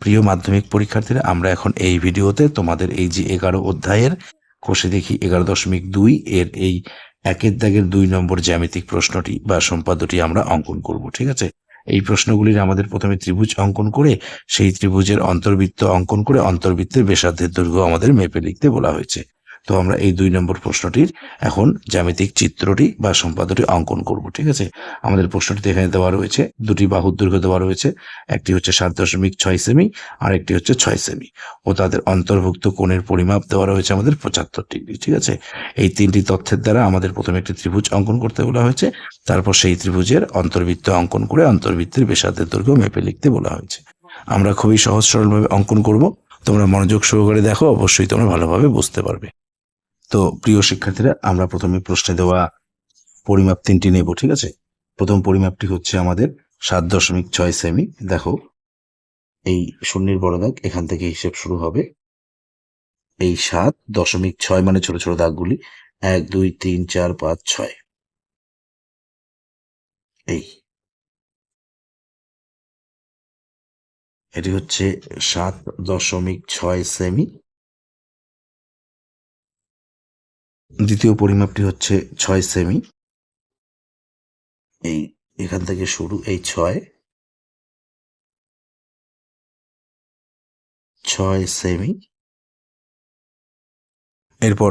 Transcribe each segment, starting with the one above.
প্রিয় মাধ্যমিক পরীক্ষার্থীরা, আমরা এখন এই ভিডিওতে তোমাদের এই যে এগারো অধ্যায়ের কোষে দেখি এগারো দশমিক দুই, এর এই একের দাগের দুই নম্বর জ্যামিতিক প্রশ্নটি বা সম্পাদ্যটি আমরা অঙ্কন করব, ঠিক আছে? এই প্রশ্নগুলির আমাদের প্রথমে ত্রিভুজ অঙ্কন করে, সেই ত্রিভুজের অন্তর্বৃত্ত অঙ্কন করে অন্তর্বৃত্তের বেসাধ্যের দৈর্ঘ্য আমাদের মেপে লিখতে বলা হয়েছে। তো আমরা এই দুই নম্বর প্রশ্নটির এখন জ্যামিতিক চিত্রটি বা সম্পাদটি অঙ্কন করব, ঠিক আছে? আমাদের প্রশ্নটি এখানে দেওয়া রয়েছে, দুটি বাহুর দৈর্ঘ্য দেওয়া রয়েছে, একটি হচ্ছে সাত দশমিক ছয় সেমি আর একটি হচ্ছে ছয় সেমি। ও তাদের অন্তর্ভুক্ত কোণের পরিমাপ দেওয়া রয়েছে আমাদের পঁচাত্তর ডিগ্রি, ঠিক আছে? এই তিনটি তথ্যের দ্বারা আমাদের প্রথমে একটি ত্রিভুজ অঙ্কন করতে বলা হয়েছে, তারপর সেই ত্রিভুজের অন্তর্বৃত্ত অঙ্কন করে অন্তর্বৃত্তের ব্যাসার্ধের দৈর্ঘ্য মেপে লিখতে বলা হয়েছে। আমরা খুবই সহজ সরলভাবে অঙ্কন করব। তোমরা মনোযোগ সহকারে দেখো, অবশ্যই তোমরা ভালোভাবে বুঝতে পারবে। তো প্রিয় শিক্ষার্থীরা, আমরা প্রথমে প্রশ্নে দেওয়া পরিমাপ তিনটি নেব, ঠিক আছে? প্রথম পরিমাপটি হচ্ছে আমাদের সাত দশমিক ছয় সেমি। দেখো, এই শূন্যের বড় দাগ এখান থেকে হিসেব শুরু হবে। এই সাত দশমিক ছয় মানে ছোট ছোট দাগগুলি। এক, দুই, তিন, চার, পাঁচ, ছয়। এই। এটি হচ্ছে সাত দশমিক ছয় সেমি। দ্বিতীয় পরিমাপটি হচ্ছে ছয় সেমি। এই এখান থেকে শুরু, এই ছয়। ছয় সেমি। এরপর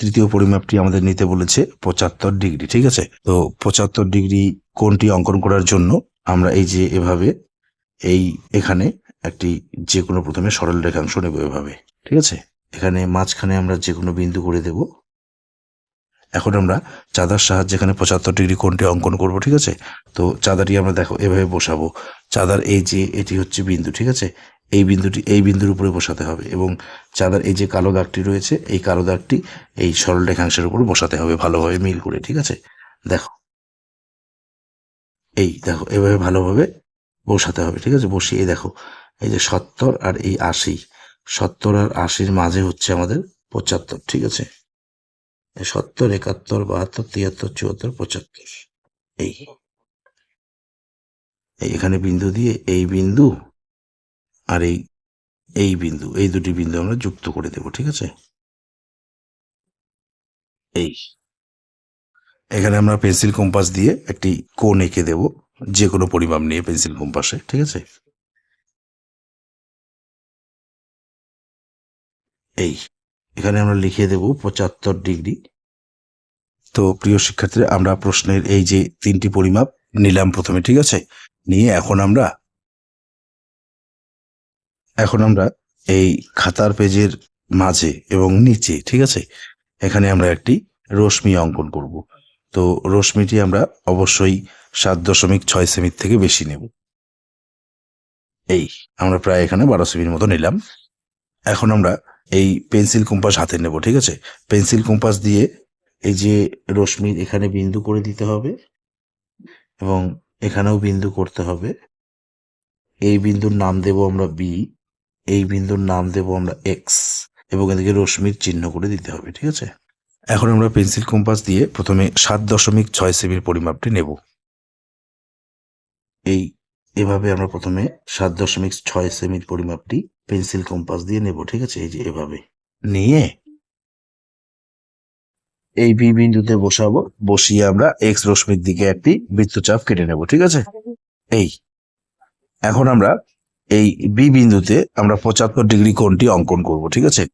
তৃতীয় পরিমাপটি আমাদের নিতে বলেছে পঁচাত্তর ডিগ্রি, ঠিক আছে? তো পঁচাত্তর ডিগ্রি কোনটি অঙ্কন করার জন্য আমরা এই যে এভাবে, এই এখানে একটি যে কোনো প্রথমে সরল রেখাংশ নেব এভাবে, ঠিক আছে? এখানে মাঝখানে আমরা যে কোনো বিন্দু করে দেব। এখন আমরা চাঁদার সাহায্যে এখানে পঁচাত্তর ডিগ্রি কোণটি অঙ্কন করব, ঠিক আছে? তো চাঁদাটি আমরা দেখো, এভাবে বসাবো। চাঁদার এই যে, এটি হচ্ছে বিন্দু, ঠিক আছে? এই বিন্দুটি, এই বিন্দুর উপরে বসাতে হবে এবং চাঁদার এই যে কালো দাগটি রয়েছে, এই কালো দাগটি এই সরল রেখাংশের উপর বসাতে হবে ভালোভাবে মিল করে, ঠিক আছে? দেখো। এই দেখো, এভাবে ভালোভাবে বসাতে হবে, ঠিক আছে? বসিয়ে দেখো, এই যে সত্তর আর এই আশি। সত্তর আর আশির মাঝে হচ্ছে আমাদের পঁচাত্তর, ঠিক আছে? সত্তর একাত্তর, বাহাত্তর, তিয়াত্তর, চুয়াত্তর, পঁচাত্তর। এই। এখানে বিন্দু দিয়ে এই বিন্দু আর এই এই বিন্দু, এই দুটি বিন্দু আমরা যুক্ত করে দেব, ঠিক আছে? এই। এখানে আমরা পেন্সিল কম্পাস দিয়ে একটি কোণ এঁকে দেব যে কোনো পরিমাপ নিয়ে পেন্সিল কম্পাসে, ঠিক আছে? এই। এখানে আমরা লিখে দেব পঁচাত্তর ডিগ্রি। তো প্রিয় শিক্ষার্থীরা, আমরা প্রশ্নের এই যে তিনটি পরিমাপ নিলাম প্রথমে, ঠিক আছে? নিয়ে এখন আমরা এখন আমরা এই খাতার পেজের মাঝে এবং নিচে, ঠিক আছে? এখানে আমরা একটি রশ্মি অঙ্কন করব। তো রশ্মিটি আমরা অবশ্যই সাত দশমিক ছয় সেমির থেকে বেশি নেব। এই, আমরা প্রায় এখানে বারো সেমির মতো নিলাম। এখন আমরা এই পেন্সিল কম্পাস হাতে নেব, ঠিক আছে? পেন্সিল কম্পাস দিয়ে এই যে রশ্মির এখানে বিন্দু করে দিতে হবে এবং এখানেও বিন্দু করতে হবে। এই বিন্দুর নাম দেব আমরা বি এই বিন্দুর নাম দেব আমরা এক্স এবং এদিকে রশ্মির চিহ্ন করে দিতে হবে, ঠিক আছে? এখন আমরা পেন্সিল কম্পাস দিয়ে প্রথমে সাত দশমিক ছয় সেমির পরিমাপটি নেব। এই, এভাবে আমরা প্রথমে সাত দশমিক ছয় সেমির পরিমাপটি পেন্সিল কম্পাস দিয়ে নেব, ঠিক আছে? এই যে এভাবে। নিয়ে এই বি বিন্দুতে বসাবো, বসিয়ে আমরা এক্স রশ্মির দিকে একটি বৃত্তচাপ কেটে নেব, ঠিক আছে? এই। এখন আমরা এই বি বিন্দুতে আমরা পঁচাত্তর ডিগ্রি কোণটি অঙ্কন করব, ঠিক আছে?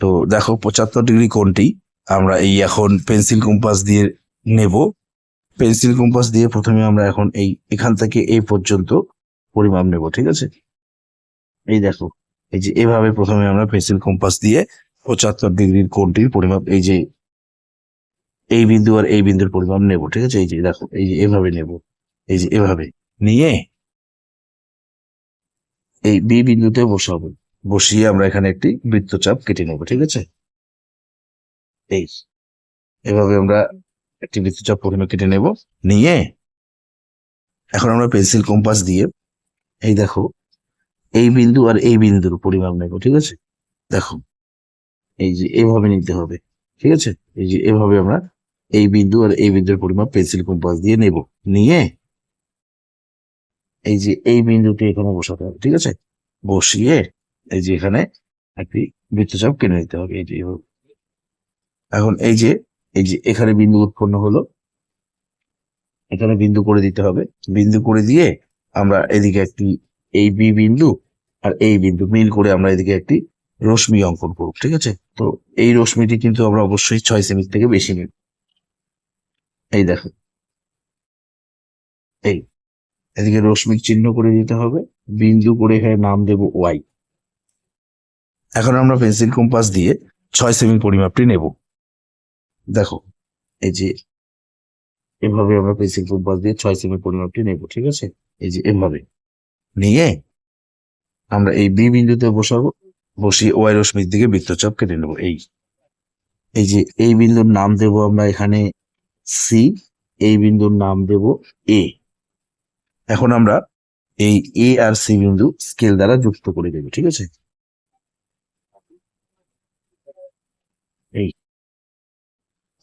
তো দেখো, পঁচাত্তর ডিগ্রি কোণটি আমরা এই এখন পেন্সিল কম্পাস দিয়ে নেব। পেন্সিল কম্পাস দিয়ে প্রথমে আমরা এখন এই, এখান থেকে এই পর্যন্ত পরিমাপ নেব, ঠিক আছে? এই দেখো এই যে এভাবে প্রথমে আমরা পেন্সিল কম্পাস দিয়ে পঁচাত্তর ডিগ্রির কোণটির পরিমাপ, এই যে এই বিন্দু আর এই বিন্দুর পরিমাপ নেব, ঠিক আছে? এই যে দেখো, এই যে এভাবে নেব, এই যে এভাবে নিয়ে এই বি বিন্দুতে বসাবো, বসিয়ে আমরা এখানে একটি বৃত্তচাপ কেটে নেব, ঠিক আছে? এই, এভাবে আমরা একটি বৃত্তচাপ প্রথমে কেটে নেব, নিয়ে এখন আমরা পেন্সিল কম্পাস দিয়ে, এই দেখো এই বিন্দু আর এই বিন্দুর পরিমাপ নেব, ঠিক আছে? দেখো, এই যে এভাবে নিতে হবে, ঠিক আছে? এই যে এভাবে আমরা এই বিন্দু আর এই বিন্দুর পরিমাপ পেন্সিল কম্পাস দিয়ে নেব। নিয়ে এই যে এই বিন্দুটি এখানে বসাতে হবে, ঠিক আছে? বসিয়ে এই যে এখানে একটি বৃত্তচাপ কেটে নিতে হবে, এই যে। এখন এই যে এই যে এখানে বিন্দু উৎপন্ন হলো, এখানে বিন্দু করে দিতে হবে। বিন্দু করে দিয়ে আমরা এদিকে একটি এই বি বিন্দু আর এই বিন্দু মিল করে আমরা এদিকে একটি রশ্মি অঙ্কন করব, ঠিক আছে? তো এই রশ্মিটি কিন্তু আমরা অবশ্যই ছয় সেমি থেকে বেশি নেব। এই দেখো। এই, এদিকে রশ্মিক চিহ্ন করে দিতে হবে, বিন্দু করে এখানে নাম দেব ওয়াই এখন আমরা পেন্সিল কম্পাস দিয়ে ছয় সেমি পরিমাপটি নেব। দেখো, এই যে এভাবে আমরা পেন্সিল কম্পাস দিয়ে ছয় সেমি পরিমাপটি নেব, ঠিক আছে? এই যে এভাবে। নিয়ে আমরা এই বি বিন্দুতে বসাবো, বসিয়ে ওয়াই রশ্মির দিকে বৃত্তচাপ কেটে নেব। এই এই যে এই বিন্দুর নাম দেব আমরা এখানে সি এই বিন্দুর নাম দেব এ এখন আমরা এই এ আর সি বিন্দু স্কেল দ্বারা যুক্ত করে দেব, ঠিক আছে? এই।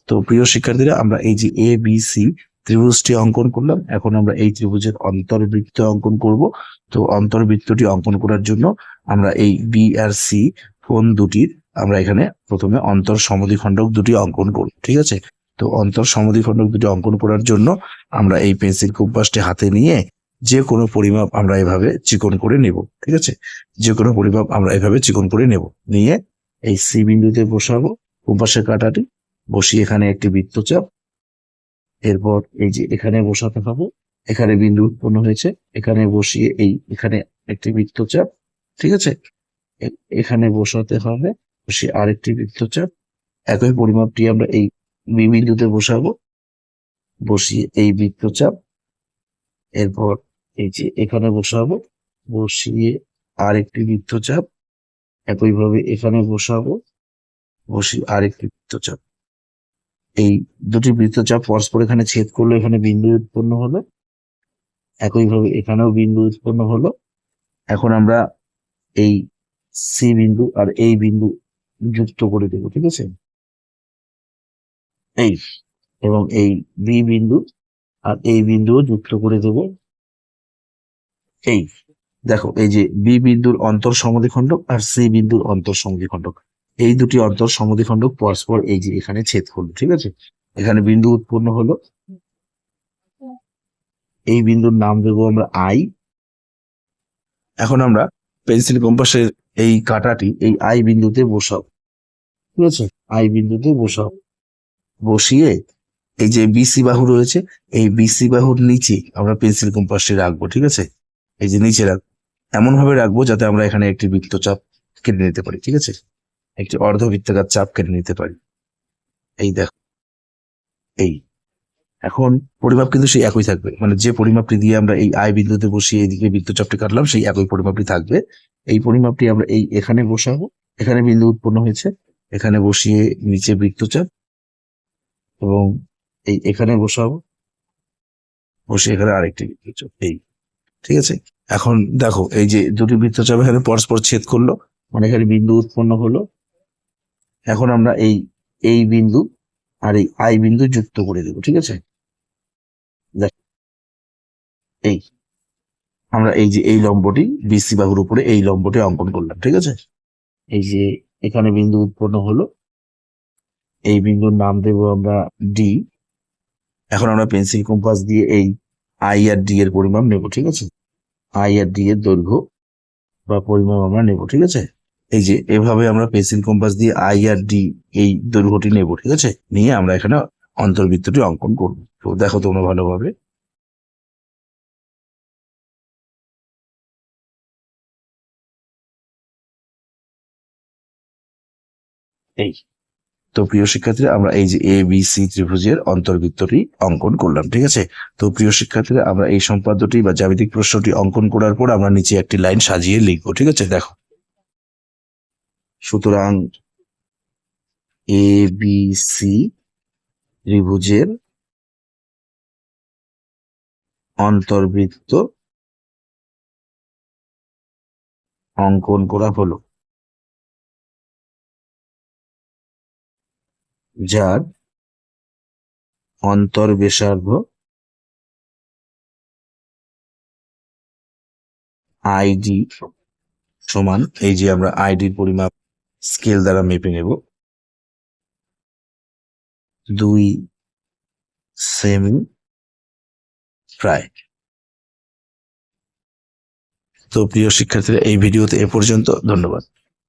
তো প্রিয় শিক্ষার্থীরা, আমরা এই যে এ বি সি ত্রিভুজটি অঙ্কন করলাম। এখন আমরা এই ত্রিভুজের অন্তর্বৃত্ত অঙ্কন করব। তো অন্তর্বৃত্তটি অঙ্কন করার জন্য আমরা এই বি আর সি কোণ দুটির আমরা এখানে প্রথমে অন্তর সমদ্বিখণ্ডক দুটি অঙ্কন করব, ঠিক আছে? তো অন্তর সমদ্বিখণ্ডক দুটি অঙ্কন করার জন্য আমরা এই পেন্সিল কম্পাসটি হাতে নিয়ে যে কোনো পরিমাপ আমরা এভাবে চিকন করে নেব, ঠিক আছে? যে কোনো পরিমাপ আমরা এভাবে চিকন করে নেব। নিয়ে এই সি বিন্দুতে বসাবো। কম্পাসের কাঁটাটি। বসিয়ে এখানে একটি বৃত্তচাপ এরপর এই যে এখানে বসাতে হবে এখানে বিন্দু উৎপন্ন হয়েছে। এখানে বসিয়ে এই, এখানে একটি বৃত্তচাপ, ঠিক আছে? এখানে বসাতে হবে, বসিয়ে আরেকটি বৃত্তচাপ। একই পরিমাপটি আমরা এই বিন্দুতে বসাবো। বসিয়ে এই বৃত্তচাপ। এরপর এই যে এখানে বসাবো, বসিয়ে আরেকটি বৃত্তচাপ। একইভাবে এখানে বসাবো, বসিয়ে আরেকটি বৃত্তচাপ। এই দুটি বৃত্তচাপ পরস্পর এখানে ছেদ করলে এখানে বিন্দু উৎপন্ন হলো। একইভাবে এখানেও বিন্দু উৎপন্ন হলো। এখন আমরা এই সি বিন্দু আর এই বিন্দু যুক্ত করে দেবো, ঠিক আছে? এই এবং এই বি বিন্দু আর এই বিন্দুও যুক্ত করে দেব। এই দেখো, এই যে বি বিন্দুর অন্তর সমদ্বিখণ্ডক আর সি বিন্দুর অন্তর সমদ্বিখণ্ডক। এই দুটি অন্তর সমদ্বিখণ্ডক পরস্পর এই যে এখানে ছেদ করল, ঠিক আছে? এখানে বিন্দু উৎপন্ন হলো। এই বিন্দুর নাম দেবো আমরা আই এখন আমরা পেন্সিল কম্পাসের এই কাঁটাটি এই আই বিন্দুতে বসাও ঠিক আছে? আই বিন্দুতে বসাও বসিয়ে এই যে বিসি বাহু রয়েছে, এই বিসি বাহুর নিচে আমরা পেন্সিল কম্পাসটি রাখব, ঠিক আছে? এই যে নিচে রাখব। এমন ভাবে রাখব যাতে আমরা এখানে একটি বৃত্তচাপ কেটে নিতে পারি, ঠিক আছে? একটি অর্ধবৃত্তাকার চাপ কেটে নিতে পারি। এই দেখো। এই। এখন পরিমাপ কিন্তু সেই একই থাকবে। মানে যে পরিমাপটি দিয়ে আমরা এই আয় বিন্দুতে বসিয়ে এইদিকে বৃত্তচাপটি কাটলাম, সেই একই পরিমাপটি থাকবে। এই পরিমাপটি আমরা এই এখানে বসাবো। এখানে বিন্দু উৎপন্ন হয়েছে। এখানে বসিয়ে নিচে বৃত্তচাপ এবং এই এখানে বসাবো। বসিয়ে এখানে আরেকটি বৃত্তচাপ এই। ঠিক আছে? এখন দেখো, এই যে দুটি বৃত্তচাপ এখানে পরস্পর ছেদ করল। মানে এখানে বিন্দু উৎপন্ন হলো। এখন আমরা এই এই বিন্দু আর এই আই বিন্দু যুক্ত করে দেবো, ঠিক আছে? এই, আমরা এই যে এই লম্বটি বিসি বাহুর উপরে এই লম্বটি অঙ্কন করলাম, ঠিক আছে? এই যে এখানে বিন্দু উৎপন্ন হলো, এই বিন্দুর নাম দেব আমরা ডি এখন আমরা পেন্সিল কম্পাস দিয়ে এই আই আর ডি এর পরিমাপ নেব, ঠিক আছে? আই আর ডি এর দৈর্ঘ্য বা পরিমাপ আমরা নেব, ঠিক আছে? এই যে, এভাবে আমরা পেন্সিল কম্পাস দিয়ে আই আর ডি এই দৈর্ঘ্যটি নেব, ঠিক আছে? নিয়ে আমরা এখানে অন্তর্বৃত্তটি অঙ্কন করব। তো দেখো তোমরা ভালোভাবে। এই। তো প্রিয় শিক্ষার্থীরা, আমরা এই যে এ বি সি ত্রিভুজের অন্তর্বৃত্তটি অঙ্কন করলাম, ঠিক আছে? তো প্রিয় শিক্ষার্থীরা, আমরা এই সম্পাদ্যটি বা জ্যামিতিক প্রশ্নটি অঙ্কন করার পর আমরা নিচে একটি লাইন সাজিয়ে লিখব, ঠিক আছে? দেখো। সুতরাং এ বি সি ত্রিভুজের অন্তর্বৃত্ত অঙ্কন করা হলো। যার অন্তর্বেশার্ধ আইডি সমান, এই যে আমরা আইডির পরিমাপ স্কেল দ্বারা মেপে নেব। দুই সেমি প্রায়। তো প্রিয় শিক্ষার্থীরা, এই ভিডিওতে এ পর্যন্ত। ধন্যবাদ।